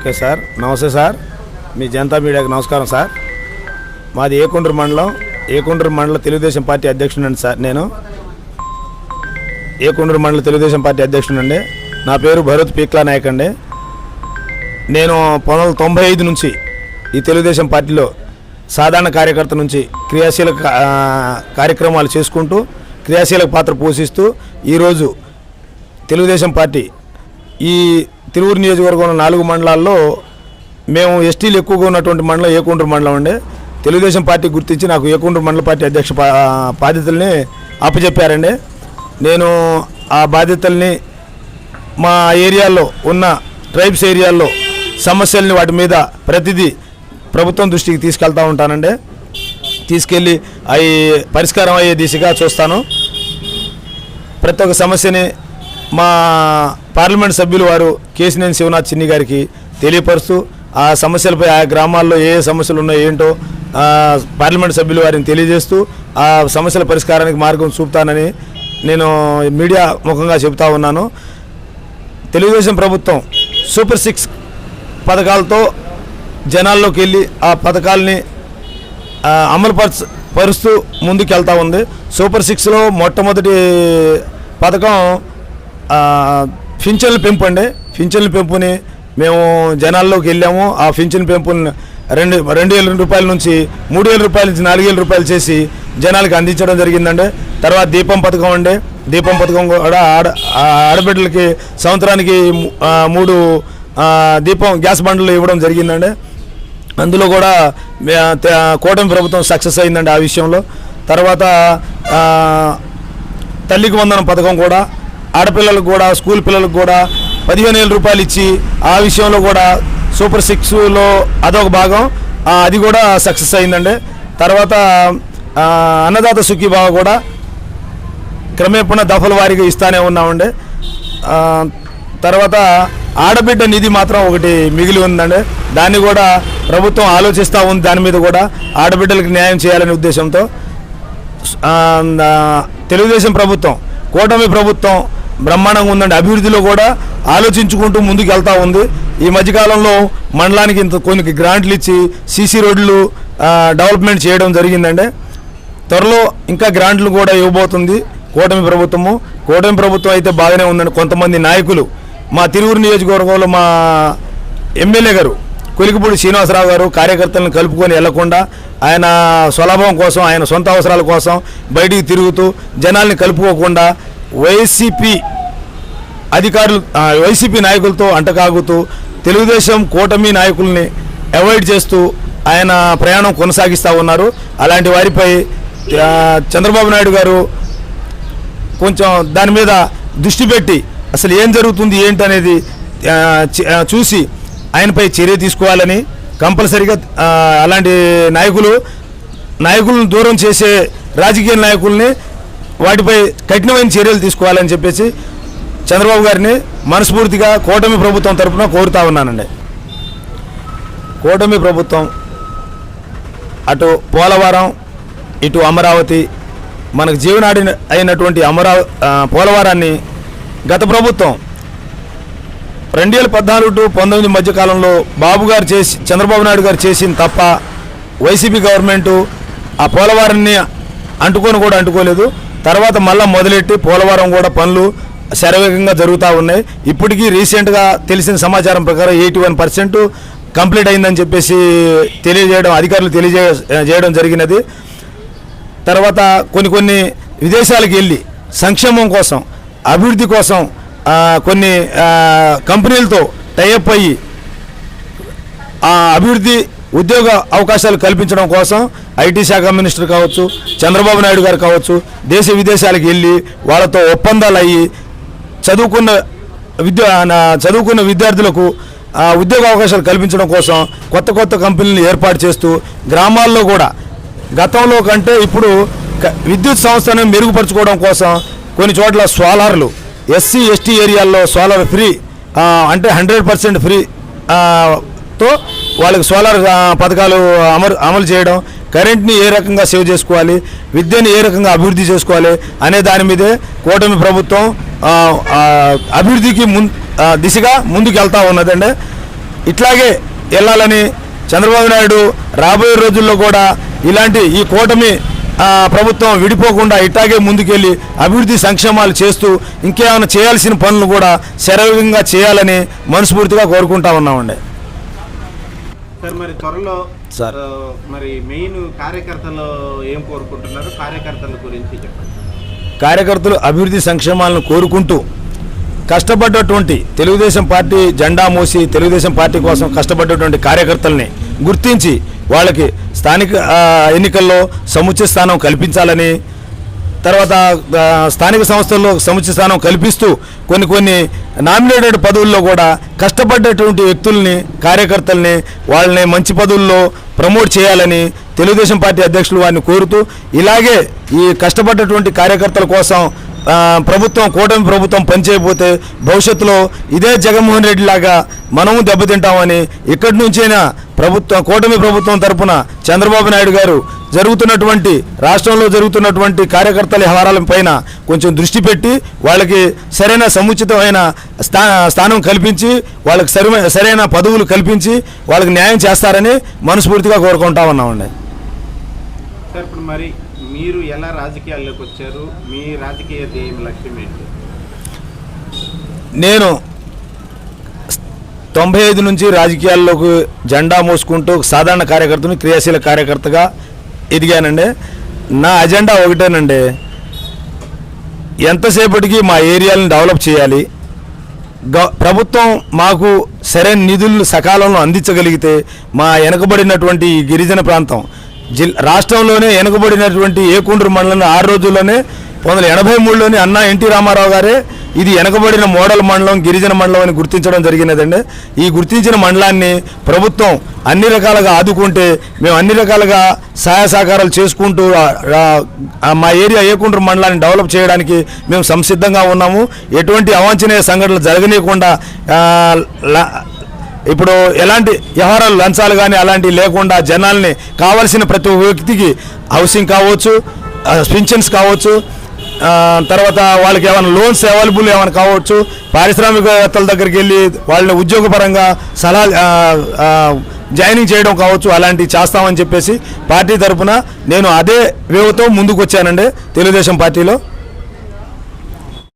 Okay sir. నమస్తే sir. మీ జనతా మీడియాకి నమస్కారం సార్. మాది ఏకుండ్రు మండలం. ఏకుండ్రు మండల తెలుగుదేశం పార్టీ అధ్యక్షుడండి సార్ నేను. ఏకుండ్రు మండల తెలుగుదేశం పార్టీ అధ్యక్షుడండి నా పేరు భరత్ పీక్లా నాయక్ అండి. నేను పంతొమ్మిది తొంభై ఐదు నుంచి ఈ తెలుగుదేశం పార్టీలో సాధారణ కార్యకర్త నుంచి క్రియాశీలక కార్యక్రమాలు చేసుకుంటూ క్రియాశీలక పాత్ర పోషిస్తూ ఈరోజు తెలుగుదేశం పార్టీ ఈ తిరువురు నియోజకవర్గం నాలుగు మండలాల్లో మేము ఎస్టీలు ఎక్కువగా ఉన్నటువంటి మండలం ఏకుండ్రు మండలం అండి. తెలుగుదేశం పార్టీ గుర్తించి నాకు ఏకుండ్రు మండల పార్టీ అధ్యక్ష పా- బాధ్యతల్ని అప్పచెప్పారండి. నేను ఆ బాధ్యతల్ని మా ఏరియాలో ఉన్న ట్రైబ్స్ ఏరియాల్లో సమస్యల్ని వాటి మీద ప్రతిదీ ప్రభుత్వం దృష్టికి తీసుకెళ్తూ ఉంటానండి. తీసుకెళ్ళి అవి పరిష్కారం అయ్యే దిశగా చూస్తాను. ప్రతి ఒక్క సమస్యని మా పార్లమెంట్ సభ్యులు వారు కేసినేని శివనాథ్ చిన్ని గారికి తెలియపరుస్తూ ఆ సమస్యలపై ఆ గ్రామాల్లో ఏ ఏ సమస్యలు ఉన్నాయో ఏంటో పార్లమెంట్ సభ్యులు వారిని తెలియజేస్తూ ఆ సమస్యల పరిష్కారానికి మార్గం చూపుతానని నేను మీడియా ముఖంగా చెబుతా ఉన్నాను. తెలుగుదేశం ప్రభుత్వం సూపర్ సిక్స్ పథకాలతో జనాల్లోకి వెళ్ళి ఆ పథకాలని అమలుపరచ పరుస్తూ ముందుకు వెళ్తూ ఉంది. సూపర్ సిక్స్లో మొట్టమొదటి పథకం పింఛన్ల పెంపు అండి. పింఛన్ల పెంపుని మేము జనాల్లోకి వెళ్ళాము. ఆ పింఛన్ పెంపుని రెండు రెండు వేల రూపాయల నుంచి మూడు వేల రూపాయల నుంచి నాలుగు వేల రూపాయలు చేసి జనాలకు అందించడం జరిగిందండి. తర్వాత దీపం పథకం అండి. దీపం పథకం కూడా ఆడ ఆడబిడ్డలకి సంవత్సరానికి మూడు దీపం గ్యాస్ బండ్లు ఇవ్వడం జరిగిందండి. అందులో కూడా మే- కూటమి ప్రభుత్వం సక్సెస్ అయిందండి ఆ విషయంలో. తర్వాత తల్లికి వందనం పథకం కూడా ఆడపిల్లలకు కూడా స్కూల్ పిల్లలకు కూడా పదిహేను వేల రూపాయలు ఇచ్చి ఆ విషయంలో కూడా సూపర్ సిక్స్లో అదొక భాగం. అది కూడా సక్సెస్ అయిందండి. తర్వాత అన్నదాత సుఖీభావ కూడా క్రమేపణ దఫల వారీగా ఇస్తానే ఉన్నామండి. తర్వాత ఆడబిడ్డ నిధి మాత్రం ఒకటి మిగిలి ఉందండి. దాన్ని కూడా ప్రభుత్వం ఆలోచిస్తూ ఉంది. దాని మీద కూడా ఆడబిడ్డలకు న్యాయం చేయాలనే ఉద్దేశంతో. తెలుగుదేశం ప్రభుత్వం కూటమి ప్రభుత్వం బ్రహ్మాండంగా ఉందండి. అభివృద్ధిలో కూడా ఆలోచించుకుంటూ ముందుకు వెళ్తూ ఉంది. ఈ మధ్యకాలంలో మండలానికి ఇంత కొన్ని గ్రాంట్లు ఇచ్చి సీసీ రోడ్లు డెవలప్మెంట్ చేయడం జరిగిందండి. త్వరలో ఇంకా గ్రాంట్లు కూడా ఇవ్వబోతుంది కూటమి ప్రభుత్వము. కూటమి ప్రభుత్వం అయితే బాగానే ఉందండి. కొంతమంది నాయకులు మా తిరువురు నియోజకవర్గంలో మా ఎమ్మెల్యే గారు కొలికిపూడి శ్రీనివాసరావు గారు కార్యకర్తలను కలుపుకొని వెళ్ళకుండా ఆయన స్వలాభం కోసం ఆయన సొంత అవసరాల కోసం బయటికి తిరుగుతూ జనాల్ని కలుపుకోకుండా వైసీపీ అధికారులు వైసీపీ నాయకులతో అంటకాగుతూ తెలుగుదేశం కూటమి నాయకుల్ని అవాయిడ్ చేస్తూ ఆయన ప్రయాణం కొనసాగిస్తూ ఉన్నారు. అలాంటి వారిపై చంద్రబాబు నాయుడు గారు కొంచెం దాని మీద దృష్టి పెట్టి అసలు ఏం జరుగుతుంది ఏంటి అనేది చూసి ఆయనపై చర్య తీసుకోవాలని కంపల్సరిగా అలాంటి నాయకులు నాయకులను దూరం చేసే రాజకీయ నాయకుల్ని వాటిపై కఠినమైన చర్యలు తీసుకోవాలని చెప్పేసి చంద్రబాబు గారిని మనస్ఫూర్తిగా కూటమి ప్రభుత్వం తరఫున కోరుతా ఉన్నానండి. కూటమి ప్రభుత్వం అటు పోలవరం ఇటు అమరావతి మనకు జీవనాడి అయినటువంటి అమరావ పోలవరాన్ని గత ప్రభుత్వం రెండు వేల పద్నాలుగు టు పంతొమ్మిది మధ్యకాలంలో బాబు గారు చేసి చంద్రబాబు నాయుడు గారు చేసిన తప్ప వైసీపీ గవర్నమెంటు ఆ పోలవరాన్ని అంటుకొని కూడా అంటుకోలేదు. తర్వాత మళ్ళీ మొదలెట్టి పోలవరం కూడా పనులు శరవేగంగా జరుగుతూ ఉన్నాయి. ఇప్పటికీ రీసెంట్గా తెలిసిన సమాచారం ప్రకారం ఎయిటీ వన్ పర్సెంట్ కంప్లీట్ అయిందని చెప్పేసి తెలియజేయడం అధికారులు తెలియజే చేయడం జరిగినది. తర్వాత కొన్ని కొన్ని విదేశాలకు వెళ్ళి సంక్షేమం కోసం అభివృద్ధి కోసం కొన్ని కంపెనీలతో టైఅప్ అయ్యి ఆ అభివృద్ధి ఉద్యోగ అవకాశాలు కల్పించడం కోసం ఐటీ శాఖ మినిస్టర్ కావచ్చు చంద్రబాబు నాయుడు గారు కావచ్చు దేశ విదేశాలకు వెళ్ళి వాళ్ళతో ఒప్పందాలు అయ్యి చదువుకున్న విద్య చదువుకున్న విద్యార్థులకు ఉద్యోగ అవకాశాలు కల్పించడం కోసం కొత్త కొత్త కంపెనీలను ఏర్పాటు చేస్తూ గ్రామాల్లో కూడా గతంలో కంటే ఇప్పుడు విద్యుత్ సంస్థను మెరుగుపరచుకోవడం కోసం కొన్ని చోట్ల సోలార్లు ఎస్సీ ఎస్టీ ఏరియాల్లో సోలార్ ఫ్రీ అంటే హండ్రెడ్ పర్సెంట్ ఫ్రీ ఆ, తో వాళ్ళకి సోలార్ పథకాలు అమలు అమలు చేయడం కరెంట్ని ఏ రకంగా సేవ్ చేసుకోవాలి విద్యని ఏ రకంగా అభివృద్ధి చేసుకోవాలి అనే దాని మీదే కూటమి ప్రభుత్వం అభివృద్ధికి ముం దిశగా ముందుకు ఉన్నదండి. ఇట్లాగే వెళ్ళాలని చంద్రబాబు నాయుడు రాబోయే రోజుల్లో కూడా ఇలాంటి ఈ కూటమి ప్రభుత్వం విడిపోకుండా ఇట్లాగే ముందుకెళ్ళి అభివృద్ధి సంక్షేమాలు చేస్తూ ఇంకేమైనా చేయాల్సిన పనులు కూడా శరవేగంగా చేయాలని మనస్ఫూర్తిగా కోరుకుంటా ఉన్నామండి. సార్ మరి త్వరలో సార్. మరి మెయిన్ కార్యకర్తలు ఏం కోరుకుంటున్నారు కార్యకర్తల గురించి చెప్పండి కార్యకర్తలు అభివృద్ధి సంక్షేమాలను కోరుకుంటూ కష్టపడ్డటువంటి తెలుగుదేశం పార్టీ జెండా మోసి తెలుగుదేశం పార్టీ కోసం కష్టపడ్డటువంటి కార్యకర్తల్ని గుర్తించి వాళ్ళకి స్థానిక ఎన్నికల్లో సముచిత స్థానం కల్పించాలని తర్వాత స్థానిక సంస్థల్లో సముచిత స్థానం కల్పిస్తూ కొన్ని కొన్ని నామినేటెడ్ పదవుల్లో కూడా కష్టపడ్డటువంటి వ్యక్తుల్ని కార్యకర్తల్ని వాళ్ళని మంచి పదవుల్లో ప్రమోట్ చేయాలని తెలుగుదేశం పార్టీ అధ్యక్షులు వారిని కోరుతూ ఇలాగే ఈ కష్టపడ్డటువంటి కార్యకర్తల కోసం ప్రభుత్వం కూటమి ప్రభుత్వం పనిచేయకపోతే భవిష్యత్తులో ఇదే జగన్మోహన్ రెడ్డి లాగా మనము దెబ్బతింటామని ఇక్కడి నుంచైనా ప్రభుత్వం కూటమి ప్రభుత్వం తరపున చంద్రబాబు నాయుడు గారు జరుగుతున్నటువంటి రాష్ట్రంలో జరుగుతున్నటువంటి కార్యకర్తల వ్యవహారాల పైన కొంచెం దృష్టి పెట్టి వాళ్ళకి సరైన సముచితమైన స్థా స్థానం కల్పించి వాళ్ళకి సరైన సరైన పదవులు కల్పించి వాళ్ళకి న్యాయం చేస్తారని మనస్ఫూర్తిగా కోరుకుంటా ఉన్నామండి. సార్ ఇప్పుడు మరి మీరు ఎలా రాజకీయాల్లోకి వచ్చారు? మీ రాజకీయ ధ్యేయం లక్ష్యం ఏంటి? నేను తొంభై ఐదు నుంచి రాజకీయాల్లోకి జెండా మోసుకుంటూ సాధారణ కార్యకర్తను క్రియాశీల కార్యకర్తగా ఎదిగానండి. నా అజెండా ఒకటేనండి. ఎంతసేపటికి మా ఏరియాలను డెవలప్ చేయాలి. గ- ప్రభుత్వం మాకు సరైన నిధులు సకాలంలో అందించగలిగితే మా వెనకబడినటువంటి గిరిజన ప్రాంతం జిల్ రాష్ట్రంలోనే వెనకబడినటువంటి ఏకుండ్రు మండలం ఆరు రోజుల్లోనే పంతొమ్మిది ఎనభై మూడులోని అన్నా ఎన్టీ రామారావు గారే ఇది వెనకబడిన మోడల్ మండలం గిరిజన మండలం అని గుర్తించడం జరిగినదండి. ఈ గుర్తించిన మండలాన్ని ప్రభుత్వం అన్ని రకాలుగా ఆదుకుంటే మేము అన్ని రకాలుగా సహాయ సహకారాలు చేసుకుంటూ మా ఏరియా ఏకుండ్రు మండలాన్ని డెవలప్ చేయడానికి మేము సంసిద్ధంగా ఉన్నాము. ఎటువంటి అవాంఛనీయ సంఘటనలు జరగనీయకుండా ఇప్పుడు ఎలాంటి వ్యవహారాలు లంచాలు కానీ అలాంటివి లేకుండా జనాల్ని కావలసిన ప్రతి ఒక్క వ్యక్తికి హౌసింగ్ కావచ్చు ఆ, పింఛన్స్ కావచ్చు తర్వాత వాళ్ళకి ఏమైనా లోన్స్ అవైలబుల్ ఏమైనా కావచ్చు పారిశ్రామికవేత్తల దగ్గరికి వెళ్ళి వాళ్ళని ఉద్యోగపరంగా సలహా జాయినింగ్ చేయడం కావచ్చు అలాంటివి చేస్తామని చెప్పేసి పార్టీ తరఫున నేను అదే వ్యూహతో ముందుకు వచ్చానండి తెలుగుదేశం పార్టీలో.